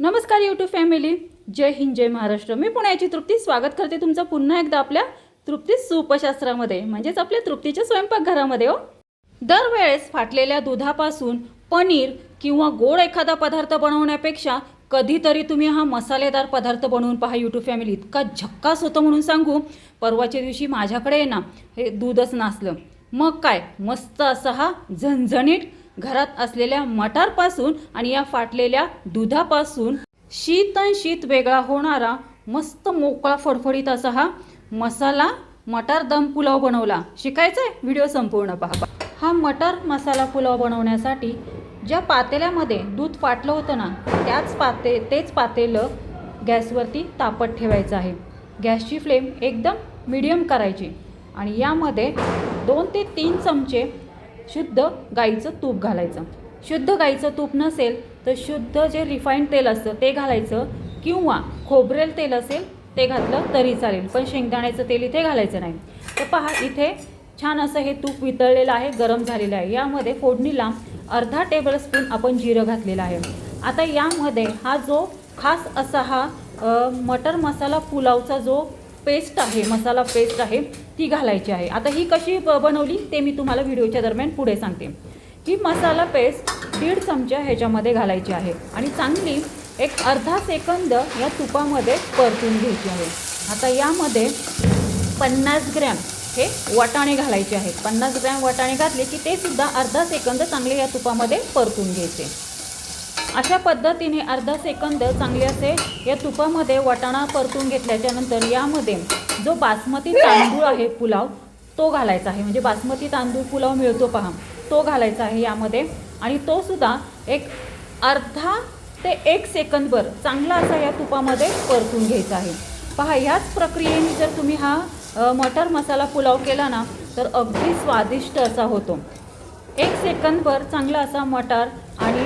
नमस्कार YouTube family जय हिंद जय महाराष्ट्र. मी पुण्याची तृप्ती. स्वागत करते तुमचं पुन्हा एकदा आपल्या तृप्ती सूपशास्त्रामध्ये म्हणजेच आपल्या तृप्तीच्या स्वयंपाकघरामध्ये हो. दरवेळेस फाटलेल्या दुधापासून पनीर किंवा गोड एखादा पदार्थ बनवण्यापेक्षा कधीतरी तुम्ही हा मसालेदार पदार्थ बनवून पहा यूट्यूब फॅमिली इतका झक्कास होतो म्हणून सांगू. परवाच्या दिवशी माझ्याकडे आहे ना हे दूधच नासलं. मग काय? मस्त असा हा झणझणीत घरात असलेल्या मटारपासून आणि या फाटलेल्या दुधापासून शीत आणि शीत वेगळा होणारा मस्त मोकळा फडफडीत असा हा मसाला मटार दम पुलाव बनवला. शिकायचं आहे व्हिडिओ संपूर्ण पहा. हा मटार मसाला पुलाव बनवण्यासाठी ज्या पातेल्यामध्ये दूध फाटलं होतं ना त्याच पाते तेच पातेलं गॅसवरती तापत ठेवायचं आहे. गॅसची फ्लेम एकदम मिडियम करायची आणि यामध्ये दोन ते तीन चमचे शुद्ध गाईचं तूप घालायचं. शुद्ध गाईचं तूप नसेल तर शुद्ध जे रिफाईंड तेल असतं ते घालायचं किंवा खोबरेल तेल असेल ते घातलं तरी चालेल. पण शेंगदाण्याचं तेल इथे घालायचं नाही. तर पहा इथे छान असं हे तूप वितळलेलं आहे गरम झालेलं आहे. यामध्ये फोडणीला अर्धा टेबलस्पून आपण जिरं घातलेलं आहे. आता यामध्ये हा जो खास असा हा मटर मसाला पुलावचा जो पेस्ट आहे मसाला पेस्ट आहे ती घालायची आहे. आता ही कशी ब- बनवली ते मी तुम्हाला व्हिडिओच्या दरम्यान पुढे सांगते. ही मसाला पेस्ट दीड चमचा ह्याच्यामध्ये घालायची आहे आणि चांगली एक अर्धा सेकंद या तुपामध्ये परतून घ्यायची आहे. आता यामध्ये पन्नास ग्रॅम हे वाटाणे घालायचे आहेत. पन्नास ग्रॅम वाटाणे घातले की ते सुद्धा अर्धा सेकंद चांगले या तुपामध्ये परतून घ्यायचे. अशा पद्धतीने अर्धा सेकंद चांगले असे या तुपामध्ये वाटाणा परतून घेतल्याच्या नंतर यामध्ये जो बासमती तांदूळ आहे पुलाव तो घालायचा आहे. म्हणजे बासमती तांदूळ पुलाव मिळतो पहा. तो घालायचा आहे यामध्ये आणि तो सुद्धा एक अर्धा ते एक सेकंदभर चांगला असा या तुपामध्ये परतून घ्यायचा आहे. पहा ह्याच प्रक्रियेने जर तुम्ही हा मटर मसाला पुलाव केला ना तर अगदी स्वादिष्ट असा होतो. एक सेकंदभर चांगला असा मटार आणि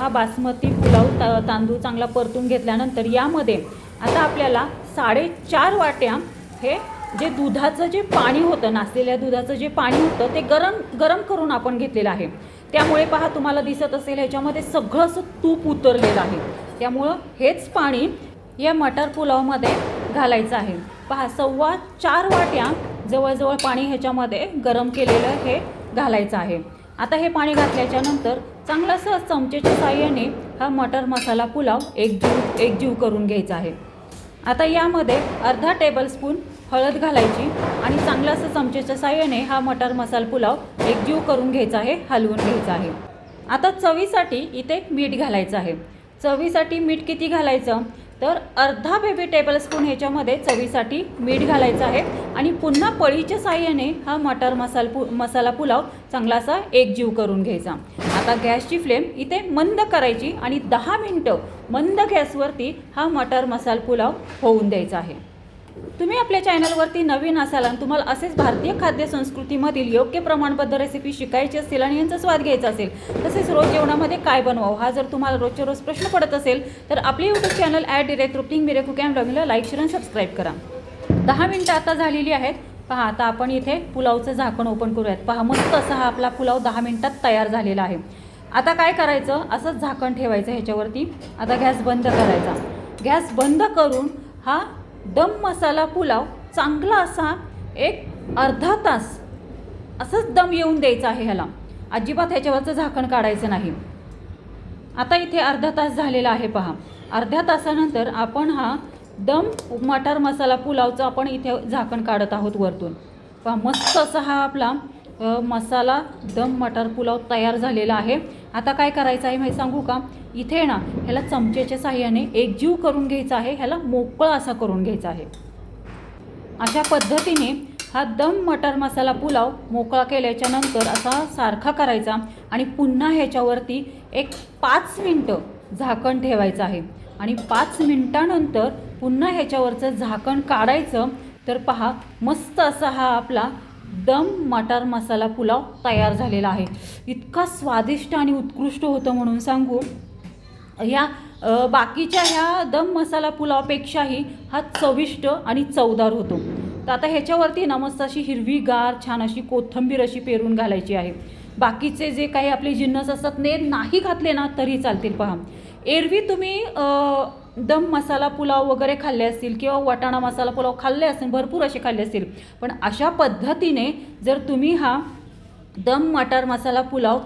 हा बासमती पुलाव ता तांदूळ चांगला परतून घेतल्यानंतर यामध्ये आता आपल्याला साडेचार वाट्या हे जे दुधाचं जे पाणी होतं नासलेल्या दुधाचं जे पाणी होतं ते गरम गरम करून आपण घेतलेलं आहे. त्यामुळे पहा तुम्हाला दिसत असेल ह्याच्यामध्ये सगळं असं तूप उतरलेलं आहे. त्यामुळं हेच पाणी या मटार पुलावमध्ये घालायचं आहे. पहा सव्वा चार वाट्या जवळजवळ पाणी ह्याच्यामध्ये गरम केलेलं हे घालायचं आहे. आता हे पाणी घातल्याच्या नंतर चांगलंसं चमचेच्या साह्याने हा मटर मसाला पुलाव एकजीव एकजीव करून घ्यायचा आहे. आता यामध्ये अर्धा टेबलस्पून हळद घालायची आणि चांगलं असं चमचेच्या साह्याने हा मटर मसाला पुलाव एकजीव करून घ्यायचा आहे हलवून घ्यायचा आहे. आता चवीसाठी इथे मीठ घालायचं आहे. चवीसाठी मीठ किती घालायचं? तर अर्धा बेबी टेबलस्पून ह्याच्यामध्ये चवीसाठी मीठ घालायचं आहे. आणि पुन्हा पळीच्या साह्याने हा मटर मसाल पु मसाला पुलाव चांगलासा एकजीव करून घ्यायचा. आता गॅसची फ्लेम इथे मंद करायची आणि दहा मिनटं मंद गॅसवरती हा मटर मसाला पुलाव होऊन द्यायचा आहे. तुम्ही आपल्या चॅनलवरती नवीन असाल आणि तुम्हाला असेच भारतीय खाद्य संस्कृतीमधील योग्य प्रमाणबद्ध रेसिपी शिकायची असतील आणि यांचा स्वाद घ्यायचा असेल तसेच रोज जेवणामध्ये काय बनवावं हा जर तुम्हाला रोजच्या रोज प्रश्न पडत असेल तर आपले यूट्यूब चॅनल ॲड डिरेक्ट रुपिंग मिरे कुक अँड ब्लॉगिंगला लाईक शेअर आणि सबस्क्राईब करा. दहा मिनटं आता झालेली आहेत. पहा आता आपण इथे पुलावचं झाकण ओपन करूयात. पहा मस्त असा हा आपला पुलाव दहा मिनटात तयार झालेला आहे. आता काय करायचं? असंच झाकण ठेवायचं ह्याच्यावरती. आता गॅस बंद करायचा. गॅस बंद करून हा दम मसाला पुलाव चांगला असा एक अर्धा तास असंच दम येऊन द्यायचा आहे ह्याला. अजिबात ह्याच्यावरचं झाकण काढायचं नाही. आता इथे अर्धा तास झालेला आहे पहा. अर्ध्या तासानंतर आपण हा दम मटार मसाला पुलावचं आपण इथे झाकण काढत आहोत वरतून. पहा मस्त असा हा आपला मसाला दम मटार पुलाव तयार झालेला आहे. आता काय करायचं आहे माहिती सांगू का? इथे ना ह्याला चमचेच्या साह्याने एकजीव करून घ्यायचा आहे ह्याला मोकळा असा करून घ्यायचा आहे. अशा पद्धतीने हा दम मटर मसाला पुलाव मोकळा केल्याच्यानंतर असा सारखा करायचा आणि पुन्हा ह्याच्यावरती एक पाच मिनटं झाकण ठेवायचं आहे. आणि पाच मिनटानंतर पुन्हा ह्याच्यावरचं झाकण काढायचं तर पहा मस्त असा हा आपला दम मटार मसाला पुलाव तयार झालेला आहे. इतका स्वादिष्ट आणि उत्कृष्ट होतं म्हणून सांगू. ह्या बाकीच्या ह्या दम मसाला पुलावपेक्षाही हा चविष्ट आणि चवदार होतो. तर आता ह्याच्यावरती ना मस्त अशी हिरवीगार छान अशी कोथिंबीर अशी पेरून घालायची आहे. बाकीचे जे काही आपले जिन्नस असतात ते नाही घातले ना तरी चालतील पहा. एरवी तुम्ही दम मसाला पुलाव वगैरे खाल्ले असतील किंवा वाटाणा मसाला पुलाव खाल्ले असतील भरपूर असे खाल्ले असतील पण अशा पद्धतीने जर तुम्ही हा दम मटार मसाला पुलाव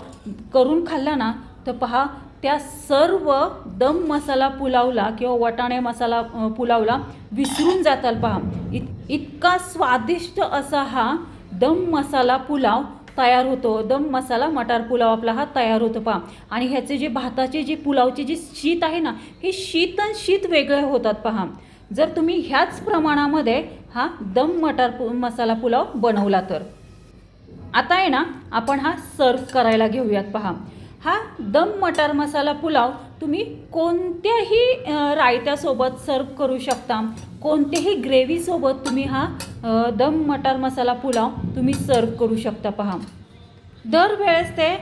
करून खाल्ला ना तर पहा त्या सर्व दम मसाला पुलावला किंवा वाटाणे मसाला पुलावला विसरून जाताल पहा. इत इतका स्वादिष्ट असा हा दम मसाला पुलाव तयार होतो. दम मसाला मटार पुलाव आपला हा तयार होतो पहा. आणि ह्याचे जे भाताचे जे पुलावचे जे शीत आहे ना हे शीत आणि शीत वेगळे होतात पहा. जर तुम्ही ह्याच प्रमाणामध्ये हा दम मटार पु मसाला पुलाव बनवला तर. आता आहे ना आपण हा सर्व करायला घेऊयात पहा. हा दम मटार मसाला पुलाव तुम्ही कोणत्याही रायत्यासोबत सर्व करू शकता. कोणत्याही ग्रेव्हीसोबत तुम्ही हा दम मटार मसाला पुलाव तुम्ही सर्व करू शकता पहा. दरवेळेस ते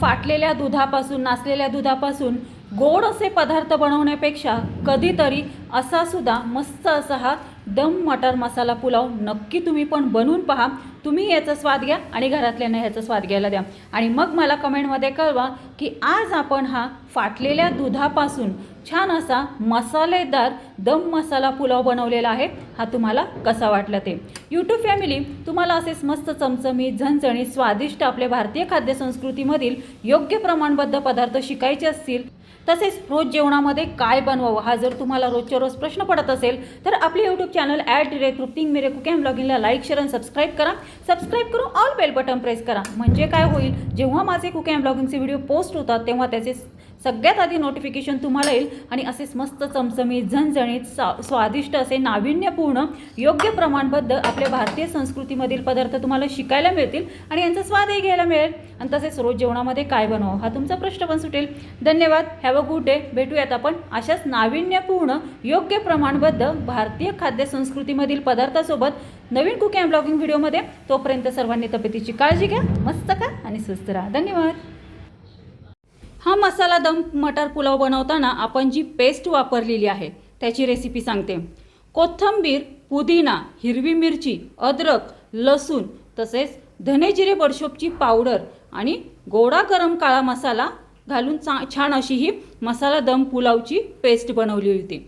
फाटलेल्या दुधापासून नासलेल्या दुधापासून गोड असे पदार्थ बनवण्यापेक्षा कधीतरी असा सुद्धा मस्त असा हा दम मटार मसाला पुलाव नक्की तुम्ही पण बनवून पहा. तुम्ही याचा स्वाद घ्या आणि घरातल्यांना ह्याचा स्वाद घ्यायला द्या. आणि मग मला कमेंटमध्ये कळवा की आज आपण हा फाटलेल्या दुधापासून छान असा मसालेदार दम मसाला पुलाव बनवलेला आहे. हा तुम्हाला कसा वाटला ते. यूट्यूब फॅमिली तुम्हाला असेच मस्त चमचमीत झणझणीत स्वादिष्ट आपल्या भारतीय खाद्यसंस्कृतीमधील योग्य प्रमाणबद्ध पदार्थ शिकायचे असतील तसेच रोज जेवणामध्ये काय बनवावं? हा जर तुम्हाला रोजच्या रोज प्रश्न पडत असेल तर आपले यूट्यूब चॅनल ॲड डिरेक्ट रुटीन मेरे कुकॅम ब्लॉगिंगला लाईक शेअर आणि सबस्क्राईब करा. सबस्क्राईब करून ऑल बेल बटन प्रेस करा. म्हणजे काय होईल जेव्हा माझे कुकॅम ब्लॉगिंगचे व्हिडिओ पोस्ट होतात तेव्हा त्याचे सगळ्यात आधी नोटिफिकेशन तुम्हाला येईल आणि असेच मस्त चमचमीत झणझणीत सा स्वादिष्ट असे नाविन्यपूर्ण योग्य प्रमाणबद्ध आपल्या भारतीय संस्कृतीमधील पदार्थ तुम्हाला शिकायला मिळतील आणि यांचा स्वादही घ्यायला मिळेल. आणि तसेच रोज जेवणामध्ये काय बनवावं हा तुमचा प्रश्न पण सुटेल. धन्यवाद. हॅव अ गुड डे भेटूयात आपण अशाच नाविन्यपूर्ण योग्य प्रमाणबद्ध भारतीय खाद्य संस्कृतीमधील पदार्थासोबत नवीन कुकिंग ब्लॉगिंग व्हिडिओमध्ये तोपर्यंत सर्वांनी तब्येतीची काळजी घ्या. मस्त का आणि स्वस्त राहा. धन्यवाद. हा मसाला दम मटार पुलाव बनवताना आपण जी पेस्ट वापरलेली आहे त्याची रेसिपी सांगते. कोथिंबीर पुदिना हिरवी मिरची अद्रक लसूण तसेच धनेजिरे बडशोपची पावडर आणि गोडा गरम काळा मसाला घालून चा छान अशी ही मसाला दम पुलावची पेस्ट बनवली होती.